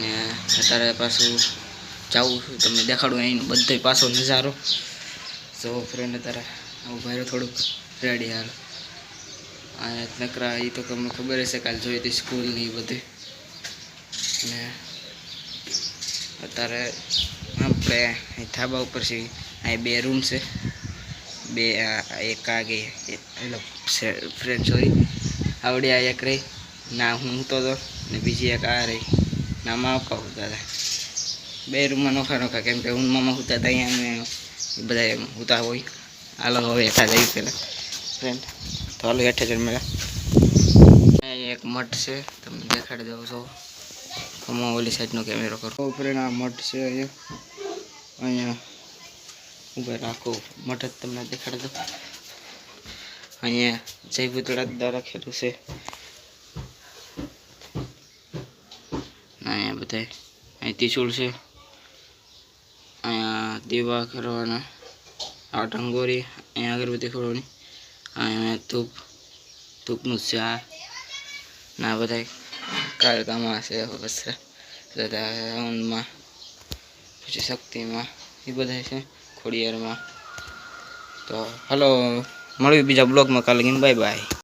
ને અત્યારે પાછું જાઉં છું. તમને દેખાડું અહીંનો બધો પાછો નજારો. સો ફ્રેન્ડ અત્યારે આવું ભાઈ થોડુંક રેડી હાલ. આ નકરા એ તો તમને ખબર હશે કાલે જોઈ હતી સ્કૂલની બધી ને અત્યારે આપણે અહીં ધાબા ઉપર છે અહીં બે રૂમ છે. બે એક આગે એટલે ફ્રેન્ડ સોરી આવડી આ એક રહી. ના, હું તો ને બીજી એક આ રહી. ના માવકા હોતા હતા બે રૂમમાં નોખા નોખા કેમ કે ઊંઘમાં હોતા હતા, અહીંયા અમે બધા એમ હોતા હોય. હાલો, હવે હેઠા જઈ પહેલાં. ફ્રેન્ડ તો હાલો હેઠે જઈને મેળા. એક મઠ છે, તમે દેખાડી દઉં છો. હું ઓલી સાઈડનો કેમેરો કરો. ફ્રેન્ડ આ મઠ છે અહીંયા. અહીંયા ઊભા રાખો. મઠ જ તમને દેખાડી દઉં. અહીંયા જય ભૂતળા દ્વારા લખેલું છે. અહીંયા બધા અહીં ત્રિશુળ છે અહીંયા દીવા કરવાના આ ટંગોરી અહીંયા અગરબત્તી ખોડવાની અહીંયા ધૂપ ધૂપનું છે આ ના બધા કાળકામાં છે બસ બધા હવનમાં પછી શક્તિમાં એ બધા છે ખોડિયારમાં તો હલો મળ્યું બીજા બ્લોગમાં કાલે બાય બાય